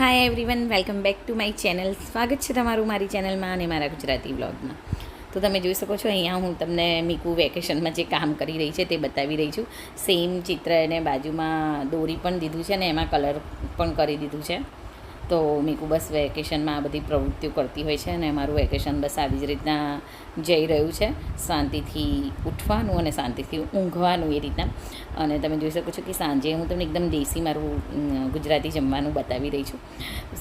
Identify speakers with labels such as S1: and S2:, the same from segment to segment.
S1: Hi everyone welcome back to my channel સ્વાગત છે તમારું મારી ચેનલમાં અને મારા ગુજરાતી વ્લોગમાં તો તમે જોઈ શકો છો, અહીંયા હું તમને મીકુ વેકેશનમાં જે કામ કરી રહી છે તે બતાવી રહી છું. સેમ ચિત્ર એને બાજુમાં દોરી પણ દીધું છે ને એમાં કલર પણ કરી દીધું છે. તો મીકુ બસ વેકેશનમાં આ બધી પ્રવૃત્તિઓ કરતી હોય છે અને મારું વેકેશન બસ આવી જ રીતના જઈ રહ્યું છે. શાંતિથી ઉઠવાનું અને શાંતિથી ઊંઘવાનું એ રીતના. અને તમે જોઈ શકો છો કે સાંજે હું તમને એકદમ દેશી મારું ગુજરાતી જમવાનું બતાવી રહી છું.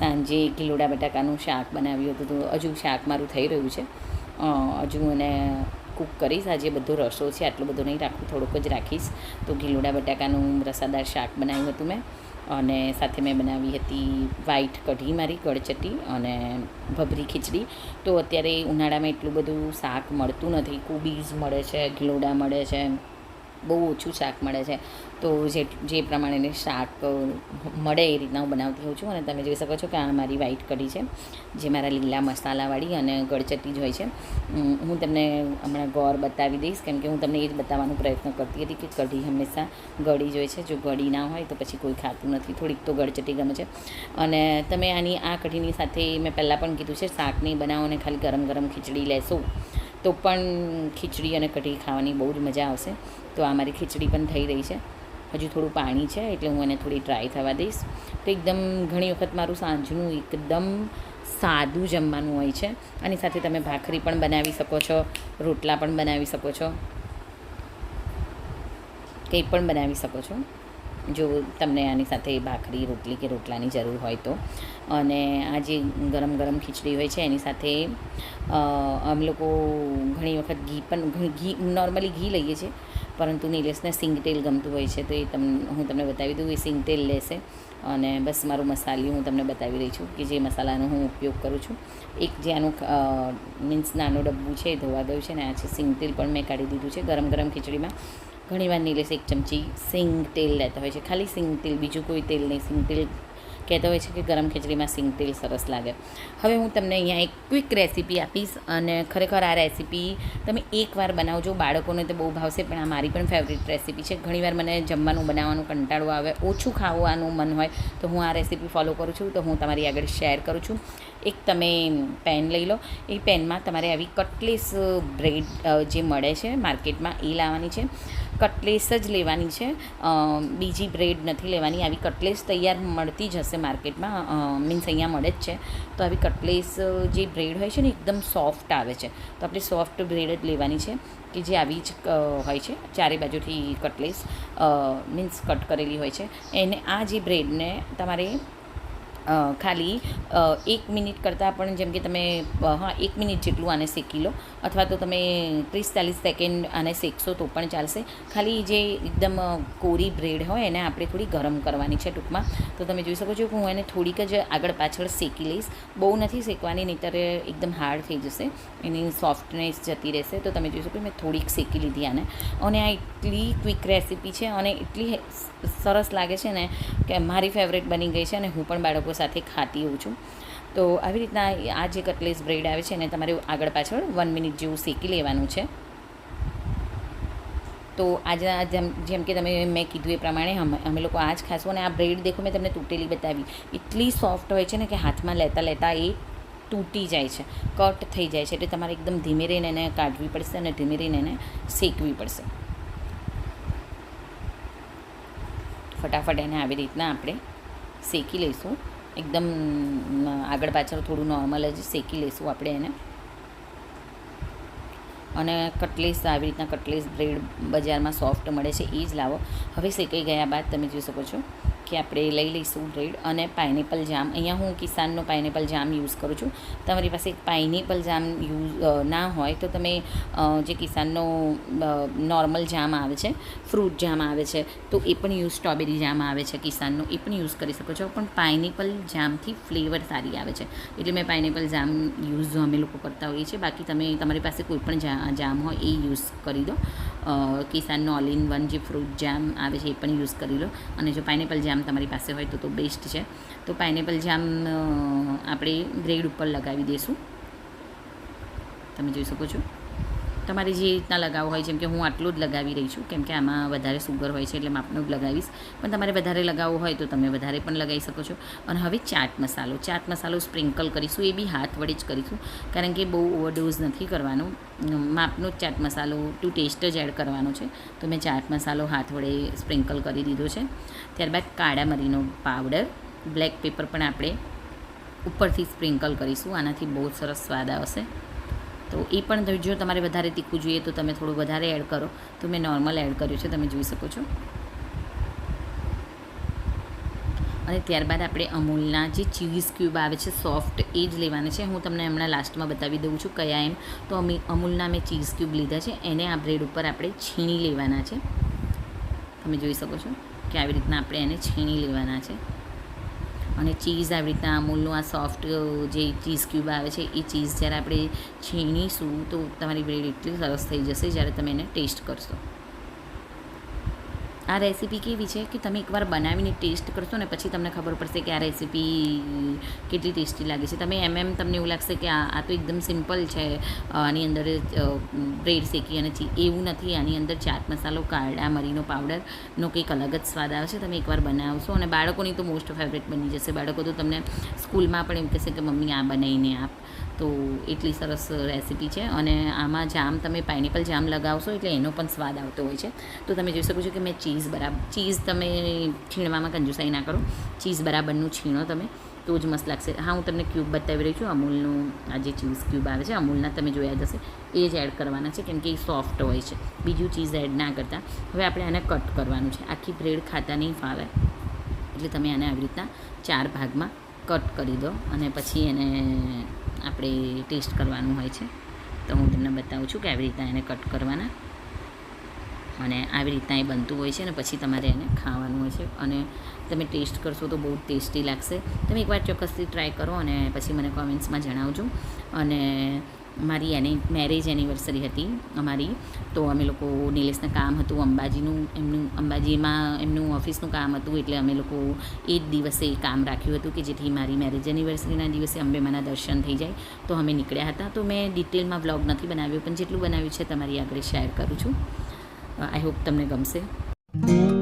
S1: સાંજે કિલોડા બટાકાનું શાક બનાવ્યું હતું તો હજુ શાક મારું થઈ રહ્યું છે. હજુ એને કૂક કરીશ. આજે બધો રસો છે, આટલો બધો નહીં રાખું, થોડોક જ રાખીશ. તો ગીલોડા બટાકાનું રસાદાર શાક બનાવ્યું હતું મેં. અને સાથે મેં બનાવી હતી વ્હાઈટ કઢી મારી, ગળચટી અને ભભરી ખીચડી. તો અત્યારે ઉનાળામાં એટલું બધું શાક મળતું નથી. કુબીઝ મળે છે, ગીલોડા મળે છે. બહુ ઓછું શાક મળે છે. તો જે જે પ્રમાણેને શાક મળે એ રીતના હું બનાવતી હોઉં છું અને તમે જોઈ શકો છો કે આ મારી વ્હાઈટ કઢી છે, જે મારા લીલા મસાલાવાળી અને ગળચટી જ હોય છે. હું તમને હમણાં ગોળ બતાવી દઈશ, કેમ કે હું તમને એ જ બતાવવાનો પ્રયત્ન કરતી હતી કે કઢી હંમેશા ગળી જ હોય છે. જો ગળી ના હોય તો પછી કોઈ ખાતું નથી, થોડીક તો ગળચટી ગમે છે. અને તમે આની આ કઢીની સાથે મેં પહેલાં પણ કીધું છે શાક નહીં બનાવો અને ખાલી ગરમ ગરમ ખીચડી લેશો. તો પણ ખીચડી અને કઢી ખાવાની બહુ જ મજા આવશે. તો આ મારી ખીચડી પણ થઈ રહી છે. હજુ થોડું પાણી છે એટલે હું એને થોડી ટ્રાય થવા દઈશ. તો એકદમ ઘણી વખત મારું સાંજનું એકદમ સાદું જમવાનું હોય છે. આની સાથે તમે ભાખરી પણ બનાવી શકો છો, રોટલા પણ બનાવી શકો છો. કંઈ પણ બનાવી શકો છો. જો તમને આની સાથે ભાખરી, રોટલી કે રોટલાની જરૂર હોય તો. અને આ જે ગરમ ગરમ ખીચડી હોય છે, એની સાથે અમે લોકો ઘણી વખત ઘી પણ, ઘી નોર્મલી ઘી લઈએ છીએ, પરંતુ નીલેશને સિંગ તેલ ગમતું હોય છે, તો એ તમને હું તમને બતાવી દઉં, એ સિંગ તેલ લેશે. અને બસ મારું મસાલી હું તમને બતાવી રહી છું, કે જે મસાલાનો હું ઉપયોગ કરું છું. એક જે આનું મીન્સ નાનું ડબ્બું છે, એ ધોવા ગયું છે, ને આ છે સિંગ તેલ પણ મેં કાઢી દીધું છે, ગરમ ગરમ ખીચડીમાં. ઘણીવાર નીલેશ એક ચમચી સિંગ તેલ લેતા હોય છે. ખાલી સિંગ તેલ, બીજું કોઈ તેલ નહીં. સિંગ તેલ કહેતા હોય છે કે ગરમ ખીચડીમાં સિંગ તેલ સરસ લાગે. હવે હું તમને અહીંયા એક ક્વિક રેસીપી આપીશ અને ખરેખર આ રેસીપી તમે એકવાર બનાવજો. બાળકોને તો બહુ ભાવશે, પણ આ મારી પણ ફેવરિટ રેસીપી છે. ઘણીવાર મને જમવાનું બનાવવાનું કંટાળો આવે, ઓછું ખાવાનું મન હોય, તો હું આ રેસીપી ફોલો કરું છું. તો હું તમારી આગળ શેર કરું છું. એક તમે પેન લઈ લો. એ પેનમાં તમારે આવી કટલેસ બ્રેડ જે મળે છે માર્કેટમાં, એ લાવવાની છે. કટલેસ જ લેવાની છે. બીજી બ્રેડ નથી લેવાની. આવી કટલેસ તૈયાર મળતી જ હશે માર્કેટમાં. મીન્સ અહીંયા મળે જ છે. તો આવી કટલેસ જે બ્રેડ હોય છે ને, એકદમ સોફ્ટ આવે છે. તો આપણે સોફ્ટ બ્રેડ જ લેવાની છે કે જે આવી જ હોય છે. ચારે બાજુથી કટલેસ મીન્સ કટ કરેલી હોય છે. એને આ જે બ્રેડને તમારે ખાલી એક મિનિટ કરતાં પણ જેમ કે તમે હા, એક મિનિટ જેટલું આને શેકી લો, અથવા તો તમે ત્રીસ ચાલીસ સેકન્ડ આને શેકશો તો પણ ચાલશે. ખાલી જે એકદમ કોરી બ્રેડ હોય એને આપણે થોડી ગરમ કરવાની છે ટૂંકમાં. તો તમે જોઈ શકો છો કે હું એને થોડીક જ આગળ પાછળ શેકી લઈશ. બહુ નથી શેકવાની, નહીંતર એકદમ હાર્ડ થઈ જશે. એની સોફ્ટનેસ જતી રહેશે. તો તમે જોઈ શકો મેં થોડીક શેકી લીધી આને. અને આ એટલી ક્વિક રેસીપી છે અને એટલી સરસ લાગે છે ને, કે મારી ફેવરેટ બની ગઈ છે અને હું પણ બાળકો સાથે ખાતી હોઉં છું. તો આવી રીતના આ જે કટલેસ બ્રેડ આવે છે એને તમારે આગળ પાછળ વન મિનિટ જેવું શેકી લેવાનું છે. તો આજના જેમ જેમ કે તમે મેં કીધું એ પ્રમાણે અમે અમે લોકો આ જ ખાશું અને આ બ્રેડ દેખો મેં તમને તૂટેલી બતાવી. એટલી સોફ્ટ હોય છે ને કે હાથમાં લેતા લેતા એ તૂટી જાય છે. કટ થઈ જાય છે એટલે તમારે એકદમ ધીમે રહીને એને કાઢવી પડશે અને ધીમે રહીને એને શેકવી પડશે. ફટાફટ એને આવી રીતના આપણે શેકી લઈશું. એકદમ આગળ પાછળ થોડું નોર્મલ જ શેકી લઈશું આપણે એને. અને કટલેસ, આવી રીતના કટલેસ બ્રેડ બજારમાં સોફ્ટ મળે છે, એ જ લાવો. હવે શેકાઈ ગયા બાદ તમે જોઈ શકો છો. કે આપણે લઈ લઈશું બ્રેડ અને પાઇનેપલ જામ. અહીંયા હું કિસાનનો પાઇનેપલ જામ યુઝ કરું છું. તમારી પાસે પાઇનેપલ જામ યુઝ ના હોય તો તમે જે કિસાનનો નોર્મલ જામ આવે છે, ફ્રૂટ જામ આવે છે, તો એ પણ યુઝ, સ્ટ્રોબેરી જામ આવે છે કિસાનનો, એ પણ યુઝ કરી શકો છો. પણ પાઇનેપલ જામથી ફ્લેવર સારી આવે છે. એટલે મેં પાઇનેપલ જામ યુઝ અમે લોકો કરતા હોઈએ છીએ. બાકી તમે, તમારી પાસે કોઈ પણ જામ હોય એ યુઝ કરી દો. કિસાનનો ઓલ ઇન વન જે ફ્રૂટ જામ આવે છે એ પણ યુઝ કરી લો. અને જો પાઇનેપલ જામ તમારી પાસે હોય તો તો બેસ્ટ છે. તો પાઇનેપલ જામ આપણે ગ્રેડ ઉપર લગાવી દઈશું તમે જોઈ શકો છો. તમારે જે રીતના લગાવવું હોય, જેમ કે હું આટલું જ લગાવી રહી છું, કેમ કે આમાં વધારે સુગર હોય છે, એટલે માપનું જ લગાવીશ. પણ તમારે વધારે લગાવવું હોય, તો તમે વધારે પણ લગાવી શકો છો. અને હવે ચાટ મસાલો. ચાટ મસાલો સ્પ્રિંકલ કરીશું, એ બી હાથ વડે જ કરીશું, કારણ કે બહુ ઓવરડોઝ નથી કરવાનો. માપનો જ ચાટ મસાલો ટુ ટેસ્ટ જ એડ કરવાનો છે. તો મેં ચાટ મસાલો હાથ વડે સ્પ્રિંકલ કરી દીધો છે. ત્યારબાદ કાળા મરીનો પાવડર બ્લેક પેપર પણ આપણે ઉપરથી સ્પ્રિંકલ કરીશું. આનાથી બહુ સરસ સ્વાદ આવશે. તો એ પણ જો તમારે વધારે તીખું જોઈએ તો તમે થોડું વધારે એડ કરો. તો મેં નોર્મલ એડ કર્યું છે, તમે જોઈ શકો છો. અને ત્યારબાદ આપણે અમૂલના જે ચીઝ ક્યુબ આવે છે સોફ્ટ એ જ લેવાના છે. હું તમને હમણાં લાસ્ટમાં બતાવી દઉં છું કયા એમ. તો અમે અમૂલના મેં ચીઝ ક્યુબ લીધા છે, એને આ બ્રેડ ઉપર આપણે છીણી લેવાના છે. તમે જોઈ શકો છો કે આવી રીતના આપણે એને છીણી લેવાના છે. અને ચીઝ આવી રીતના અમૂલનું આ સોફ્ટ જે ચીઝ ક્યુબ આવે છે, એ ચીઝ જ્યારે આપણે છીણીશું તો તમારી બ્રેડ એટલી સરસ થઈ જશે જ્યારે તમે એને ટેસ્ટ કરશો. આ રેસીપી કેવી છે કે તમે એકવાર બનાવીને ટેસ્ટ કરશો ને પછી તમને ખબર પડશે કે આ રેસીપી કેટલી ટેસ્ટી લાગે છે. તમે એમ એમ તમને એવું લાગશે કે આ આ તો એકદમ સિમ્પલ છે આની અંદર બ્રેડ શેકી અને એવું નથી. આની અંદર ચાટ મસાલો, કારડા, મરીનો પાવડરનો કંઈક અલગ જ સ્વાદ આવે છે. તમે એકવાર બનાવશો અને બાળકોની તો મોસ્ટ ફેવરેટ બની જશે. બાળકો તો તમને સ્કૂલમાં પણ એમ કહેશે કે, મમ્મી, આ બનાવીને આપ તો એટલી સરસ રેસીપી છે. અને આમાં જામ, તમે પાઇનેપલ જામ લગાવશો એટલે એનો પણ સ્વાદ આવતો હોય છે. તો તમે જોઈ શકો છો કે મેં ચીઝ બરાબર ચીઝ તમે છીણવામાં કંજુસાઈ ના કરો. ચીઝ બરાબરનું છીણો તમે, તો જ મસ્ત લાગશે. હા, હું તમને ક્યુબ બતાવી રહી છું. અમૂલનું આ જે ચીઝ ક્યુબ આવે છે, અમૂલના તમે જોયા જશે એ જ એડ કરવાના છે, કેમ કે એ સોફ્ટ હોય છે. બીજું ચીઝ એડ ના કરતા. હવે આપણે આને કટ કરવાનું છે. આખી બ્રેડ ખાતા નહીં ફાવે. એટલે તમે આને આવી રીતના ચાર ભાગમાં કટ કરી દો. અને પછી એને આપણે ટેસ્ટ કરવાનું હોય છે. તો હું તમને બતાવું છું કે આવી રીતના એને કટ કરવાના. અને આવી રીતના એ બનતું હોય છે અને પછી તમારે એને ખાવાનું હોય છે. અને તમે ટેસ્ટ કરશો તો બહુ ટેસ્ટી લાગશે. તમે એકવાર ચોક્કસથી ટ્રાય કરો અને પછી મને કોમેન્ટ્સમાં જણાવજો. અને મારી એની મેરેજ એનિવર્સરી હતી અમારી. તો અમે લોકો નિલેશના કામ હતું, અંબાજીનું એમનું, અંબાજીમાં એમનું ઓફિસનું કામ હતું, એટલે અમે લોકો એ જ દિવસે કામ રાખ્યું હતું કે જેથી મારી મેરેજ એનિવર્સરીના દિવસે અંબેમાના દર્શન થઈ જાય. તો અમે નીકળ્યા હતા. તો મેં ડિટેલમાં બ્લોગ નથી બનાવ્યો, પણ જેટલું બનાવ્યું છે તમારી આગળ શેર કરું છું. આઈ હોપ તમને ગમશે.